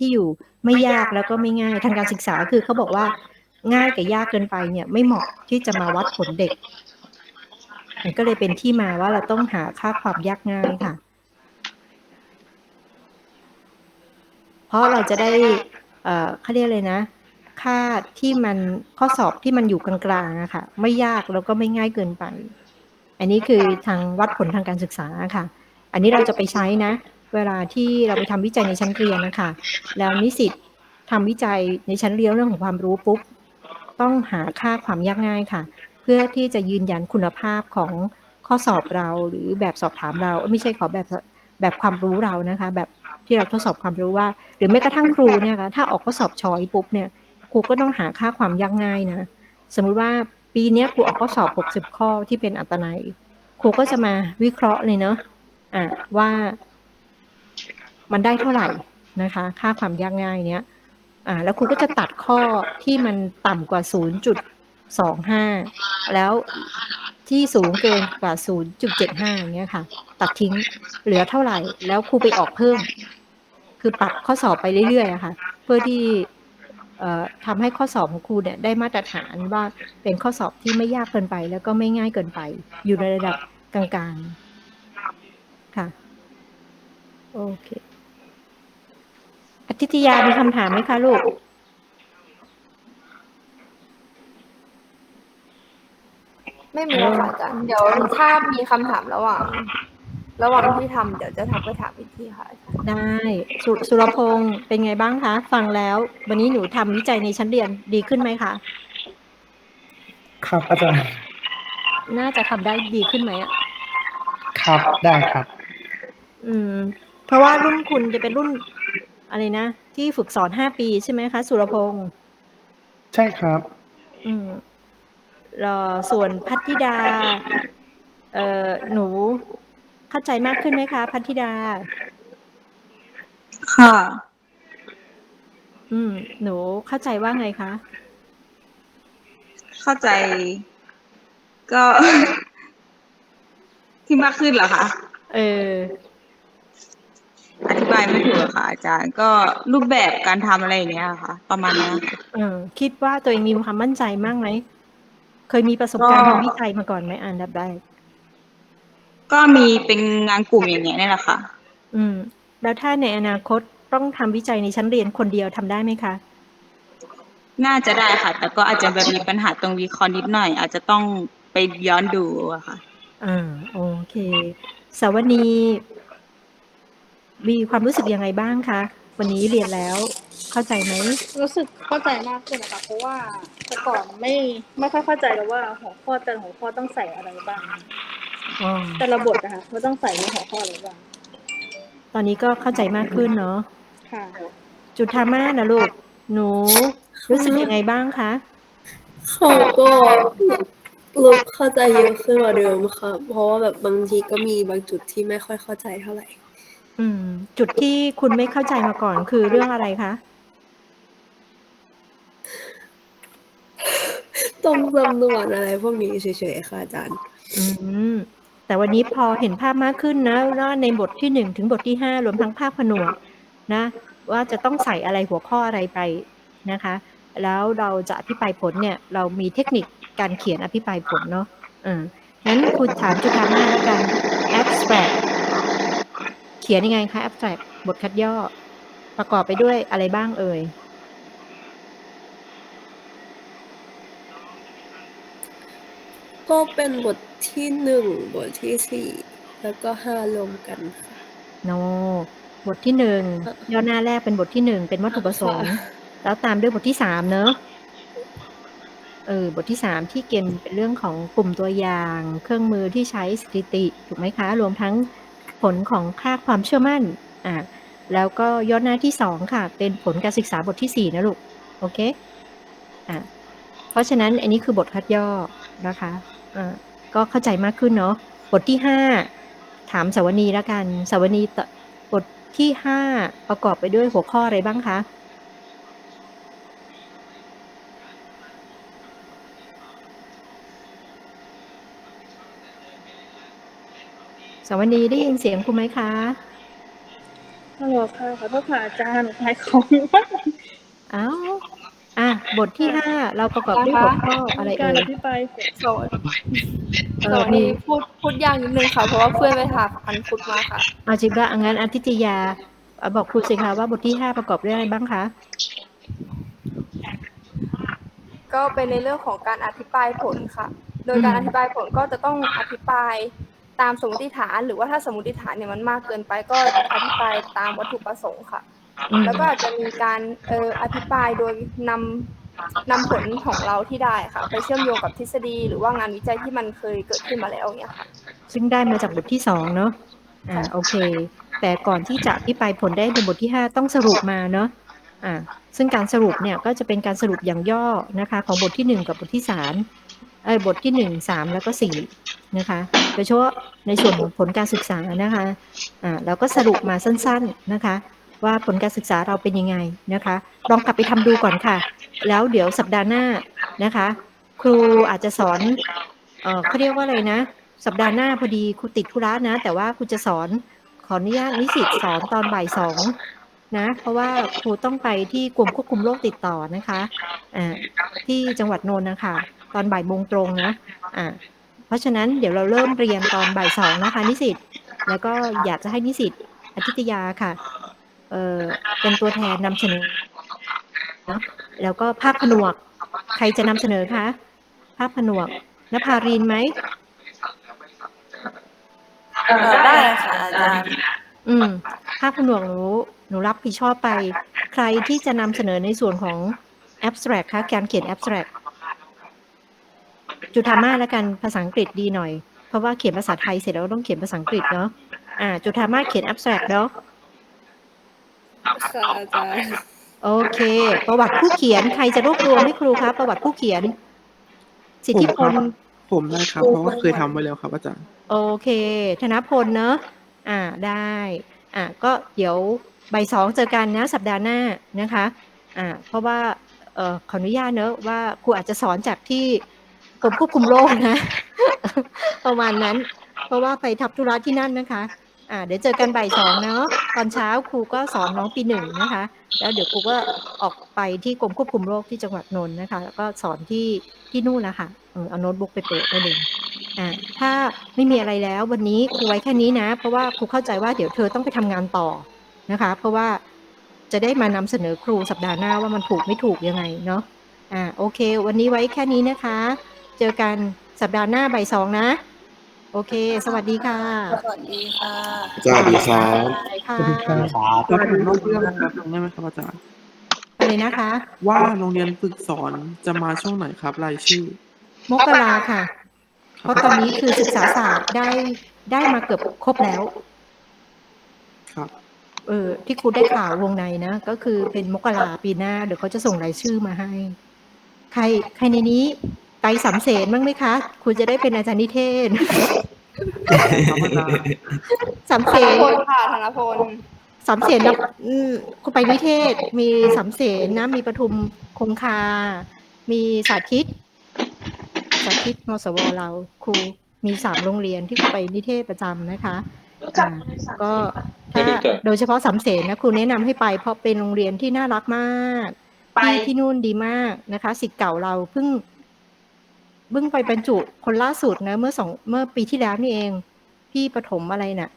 ที่อยู่ไม่ยากแล้วก็ไม่ง่ายทางการศึกษาคือเขาบอกว่าง่ายกับยากเกินไปเนี่ยไม่เหมาะที่จะมาวัดผลเด็ก มันก็เลยเป็นที่มาว่าเราต้องหาค่าความยากง่ายค่ะ เพราะเราจะได้เอ่อเขาเรียกเลยนะ ค่าที่มันข้อสอบที่มันอยู่กลางๆอะค่ะ ไม่ยากแล้วก็ไม่ง่ายเกินไป อันนี้คือทางวัดผลทางการศึกษาค่ะ อันนี้เราจะไปใช้นะ เวลาที่เราไปทำวิจัยในชั้นเรียนนะคะ แล้วนิสิตทำวิจัยในชั้นเรียนเรื่องของความรู้ปุ๊บต้องหาค่าความยากง่ายค่ะ เพื่อที่จะยืนยันคุณภาพของข้อสอบเราหรือแบบสอบถามเรา ไม่ใช่ขอแบบแบบความรู้เรานะคะ แบบที่เราทดสอบความรู้ว่า หรือแม้กระทั่งครูเนี่ยค่ะถ้าออกข้อสอบชอยปุ๊บเนี่ยครูก็ต้องหาค่าความยากง่ายนะสมมุติว่าปีนี้ครูออกข้อสอบ 60 ข้อที่เป็นอัตนัยครูก็จะมาวิเคราะห์เลยเนาะอะว่า มันได้เท่าไหร่นะคะ ค่าความยากง่ายเนี้ยอ่าแล้วครูก็จะตัดข้อที่มันต่ำกว่า 0.25 แล้วที่สูงเกินกว่า 0.75อย่างเงี้ยค่ะ ตัดทิ้งเหลือเท่าไหร่ แล้วครูไปออกเพิ่ม คือปรับข้อสอบไปเรื่อยๆอะค่ะ เพื่อที่เอ่อทำให้ข้อสอบของครูเนี่ยได้มาตรฐานว่าเป็นข้อสอบที่ไม่ยากเกินไป แล้วก็ไม่ง่ายเกินไป อยู่ในระดับกลางๆ ค่ะ โอเค อธิตยามีคำถามไหมคะลูก ไม่มีแล้วค่ะอาจารย์เดี๋ยวถ้ามีคำถามระหว่าง ระหว่างที่ทำเดี๋ยวจะทักไปถามอีกทีค่ะอาจารย์ได้สุสุรพงศ์เป็นไงบ้างคะ ฟังแล้ว วันนี้หนูทำวิจัยในชั้นเรียนดีขึ้นไหมคะ ครับอาจารย์น่าจะทำได้ดีขึ้นไหมอะ ครับได้ครับ อืม เพราะว่ารุ่นคุณจะเป็นรุ่น อะไรนะ ที่ฝึกสอนห้าปีใช่ไหมคะ สุรพงศ์ใช่ครับ อืมรอส่วนพัทธิดา เอ่อหนูเข้าใจมากขึ้นไหมคะ พัทธิดา ค่ะ อืม หนูเข้าใจว่าไงคะ เข้าใจ ก็ ที่มากขึ้นเหรอคะ เออ อธิบายไม่ถูกอะค่ะอาจารย์ ก็รูปแบบการทำอะไรอย่างเงี้ยค่ะ ประมาณเนี้ยค่ะเออคิดว่าตัวเองมีความมั่นใจมากไหม เคยมีประสบการณ์ก็ทำวิจัยมาก่อนไหมอ่านดับได้ ก็มีเป็นงานกลุ่มอย่างเงี้ยนี่แหละค่ะ อืม แล้วถ้าในอนาคตต้องทำวิจัยในชั้นเรียนคนเดียวทำได้ไหมคะ น่าจะได้ค่ะ แต่ก็อาจจะแบบมีปัญหาตรงวิเคราะห์นิดหน่อย อาจจะต้องไปย้อนดูอะค่ะ อ่าโอเคสาวนี มีความรู้สึกยังไงบ้างคะ วันนี้เรียนแล้วเข้าใจไหม รู้สึกเข้าใจมากขึ้นนะคะเพราะว่าแต่ก่อนไม่ไม่ค่อยเข้าใจเลยว่าหัวข้อแต่ละหัวข้อต้องใส่อะไรบ้าง อ๋อ แต่ละบทนะคะว่าต้องใส่ในหัวข้ออะไรบ้างตอนนี้ก็เข้าใจมากขึ้นเนาะ ค่ะ จุธามานะลูก หนูรู้สึกยังไงบ้างคะ เขาก็รู้เข้าใจเยอะขึ้นกว่าเดิมค่ะ เพราะว่าแบบบางทีก็มีบางจุดที่ไม่ค่อยเข้าใจเท่าไหร่ อืม จุดที่คุณไม่เข้าใจมาก่อนคือเรื่องอะไรคะ ตรงจำนวนอะไรพวกนี้เฉยๆค่ะอาจารย์ อืม แต่วันนี้พอเห็นภาพมากขึ้นนะว่าในบทที่หนึ่งถึงบทที่ห้ารวมทั้งภาพผนวกนะ ว่าจะต้องใส่อะไรหัวข้ออะไรไปนะคะ แล้วเราจะอภิปรายผลเนี่ย เรามีเทคนิคการเขียนอภิปรายผลเนาะอ่างั้นคุณถามจุธามาแล้วกัน abstract เขียนยังไงคะ abstract บทคัดย่อ ประกอบไปด้วยอะไรบ้างเอ่ย ก็เป็นบทที่หนึ่งบทที่สี่แล้วก็ห้ารวมกันค่ะ โน บทที่หนึ่งย่อหน้าแรกเป็นบทที่หนึ่งเป็นวัตถุประสงค์ แล้วตามด้วยบทที่สามเนอะเออบทที่สามที่เกณฑ์เป็นเรื่องของกลุ่มตัวอย่าง เครื่องมือที่ใช้สถิติ ถูกไหมคะ รวมทั้ง ผลของค่าความเชื่อมั่นอ่าแล้วก็ย้อนหน้าที่สองค่ะ เป็นผลการศึกษาบทที่สี่นะลูก โอเคอ่าเพราะฉะนั้นอันนี้คือบทคัดย่อนะคะอ่าก็เข้าใจมากขึ้นเนาะบทที่ห้าถามสาวนีแล้วกันสาวนีบทที่ห้าประกอบไปด้วยหัวข้ออะไรบ้างคะ สาวนีได้ยินเสียงคุณไหมคะฮัลโหลค่ะขอโทษค่ะอาจารย์หนูขายของเอ้าอะบทที่ห้าเราประกอบด้วยหัวข้ออะไรกาเอ่รอยภิปรายผลโสดเอโสอดมีนี้พูดพูดยากนิดนึงค่ะ เพราะว่าเพื่อนไปถามอันพุดมาค่ะ เอาจริงว่างั้นอาทิตยาเอ่อบอกครูสิคะว่าบทที่ห้าประกอบด้วยอะไรบ้างคะ ก็เป็นในเรื่องของการอธิบายผลค่ะ โดยการอธิบายผลก็จะต้องอธิบาย ตามสมมติฐาน หรือว่าถ้าสมมติฐานเนี่ยมันมากเกินไปก็อธิบายตามวัตถุประสงค์ค่ะอืมแล้วก็อาจจะมีการเอออธิบายโดยนำนำผลของเราที่ได้ค่ะ ไปเชื่อมโยงกับทฤษฎี หรือว่างานวิจัยที่มันเคยเกิดขึ้นมาแล้วเนี่ยค่ะ ซึ่งได้มาจากบทที่สองเนาะอ่าโอเค แต่ก่อนที่จะอธิบายผลได้ในบทที่ห้าต้องสรุปมาเนาะอ่าซึ่งการสรุปเนี่ยก็จะเป็นการสรุปอย่างย่อนะคะ ของบทที่หนึ่งกับบทที่สาม เอ้บทที่หนึ่งสามแล้วก็สี่นะคะโดยเฉพาะในส่วนของผลการศึกษานะคะอ่าเราก็สรุปมาสั้น ๆนะคะ ว่าผลการศึกษาเราเป็นยังไงนะคะลองกลับไปทำดูก่อนค่ะ แล้วเดี๋ยวสัปดาห์หน้านะคะ ครูอาจจะสอนเอ่อเขาเรียกว่าอะไรนะ สัปดาห์หน้าพอดีครูติดธุระนะ แต่ว่าครูจะสอนขออนุญาตนิสิตสอนตอนบ่ายสองนะเพราะว่าครูต้องไปที่กรมควบคุมโรคติดต่อนะคะอ่าที่จังหวัดนนท์นะคะ ตอนบ่ายโมงตรงนะอ่าเพราะฉะนั้นเดี๋ยวเราเริ่มเรียนตอนบ่ายสองนะคะนิสิตแล้วก็อยากจะให้นิสิตอาทิตยาค่ะเอ่อเป็นตัวแทนนำเสนอเนอะแล้วก็ภาพผนวก ใครจะนำเสนอคะภาพผนวกนภารินไหมได้ค่ะอาจารย์อืมภาพผนวกหนูหนูรับผิดชอบไป ใครที่จะนำเสนอในส่วนของ abstract คะการเขียน abstract จุธามาแล้วกันภาษาอังกฤษดีหน่อย เพราะว่าเขียนภาษาไทยเสร็จแล้วต้องเขียนภาษาอังกฤษเนาะอ่า จุธามาเขียน abstract เนาะค่ะอาจารย์โอเค ประวัติผู้เขียนใครจะรวบรวมให้ครูคะประวัติผู้เขียน สิทธิพลผมได้ครับ เพราะว่าเคยทำไว้แล้วครับอาจารย์ โอเค ธนพลเนอะอ่าได้ อ่าก็เดี๋ยวบ่ายสองเจอกันนะสัปดาห์หน้านะคะ อ่าเพราะว่าเอ่อขออนุญาตเนอะว่าครูอาจจะสอนจากที่ กรมควบคุมโรคนะ ประมาณนั้น เพราะว่าไปทับธุระที่นั่นนะคะ อ่า เดี๋ยวเจอกันบ่ายสองเนาะตอนเช้าครูก็สอนน้องปีหนึ่งนะคะ แล้วเดี๋ยวครูก็ออกไปที่กรมควบคุมโรคที่จังหวัดนนท์นะคะ แล้วก็สอนที่ที่นู่นนะคะเออเอาโน้ตบุ๊กไปเปิดได้เลยอ่าถ้าไม่มีอะไรแล้ววันนี้ครูไว้แค่นี้นะ เพราะว่าครูเข้าใจว่าเดี๋ยวเธอต้องไปทำงานต่อนะคะ เพราะว่าจะได้มานำเสนอครูสัปดาห์หน้าว่ามันถูกไม่ถูกยังไงเนาะอ่าโอเค วันนี้ไว้แค่นี้นะคะ เจอกันสัปดาห์หน้าบ่ายสองนะ โอเค สวัสดีค่ะสวัสดีค่ะสวัสดีครับค่ะสวัสดีครับแล้วผมต้องเรื่องแป๊บนึงได้ไหมครับอาจารย์อะไรนะคะ ว่าโรงเรียนฝึกสอนจะมาช่วงไหนครับรายชื่อ มกราค่ะ เพราะตอนนี้คือศึกษาศาสตร์ได้ได้มาเกือบครบแล้ว ครับ เออที่ครูได้ข่าววงในนะ ก็คือเป็นมกราปีหน้า เดี๋ยวเขาจะส่งรายชื่อมาให้ ใครใครในนี้ ไตรสามเสนบ้างไหมคะ คุณจะได้เป็นอาจารย์นิเทศครับอาจารย์สามธเสนนพลค่ะธนพลสามเสนนะอืมคุณไปนิเทศ มีสามเสนนะ มีปทุมคงคา มีสาธิต สาธิตมสวเราครูมีสามโรงเรียนที่ครูไปนิเทศประจำนะคะอ่าก็ถ้าโดยเฉพาะสามเสนนะครูแนะนำให้ไปเพราะเป็นโรงเรียนที่น่ารักมากที่ที่นู่นดีมากนะคะสิทธิ์เก่าเราเพิ่ง เพิ่งไปบรรจุคนล่าสุดนะเมื่อสองเมื่อปีที่แล้วนี่เอง พี่ปฐมอะไรน่ะ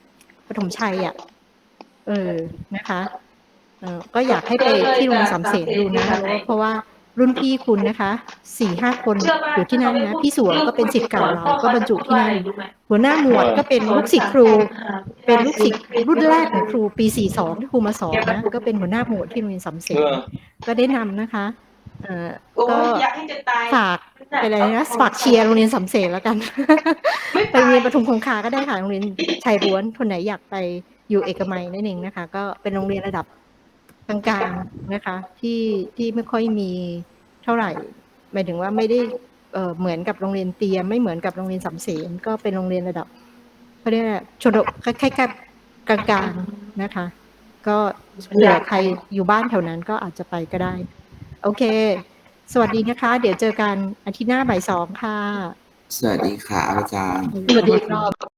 ปฐมชัยอะ เออนะคะเออก็อยากให้ไปที่โรงเรียนสามเสนดูนะเพราะว่ารุ่นพี่คุณนะคะสี่ห้าคนอยู่ที่นั่นนะพี่สวงก็เป็นสิทธิ์เก่าเราก็บรรจุที่นั่นหัวหน้าหมวดก็เป็นลูกศิษย์ครู เป็นลูกศิษย์รุ่นแรกของครูปีสี่สองที่ครูมาสอนนะก็เป็นหัวหน้าหมวดที่โรงเรียนสามเสนก็ได้นำนะคะ เอ่อก็ฝากไปเลยนะฝากเชียร์โรงเรียนสามเสนแล้วกันไปโรงเรียนปทุมคงคาก็ได้ค่ะโรงเรียนชายล้วนคนไหนอยากไปอยู่เอกมัยนั่นเองนะคะ ก็เป็นโรงเรียนระดับกลางๆนะคะ ที่ที่ไม่ค่อยมีเท่าไหร่ หมายถึงว่าไม่ได้เอ่อเหมือนกับโรงเรียนเตรียมไม่เหมือนกับโรงเรียนสามเสนก็เป็นโรงเรียนระดับเขาเรียกว่าชนบคล้ายๆกับกลางๆนะคะ ก็เผื่อใครอยู่บ้านแถวนั้นก็อาจจะไปก็ได้ โอเค สวัสดีนะคะ เดี๋ยวเจอกันอาทิตย์หน้าบ่ายสองค่ะ สวัสดีค่ะอาจารย์ สวัสดีอีกรอบ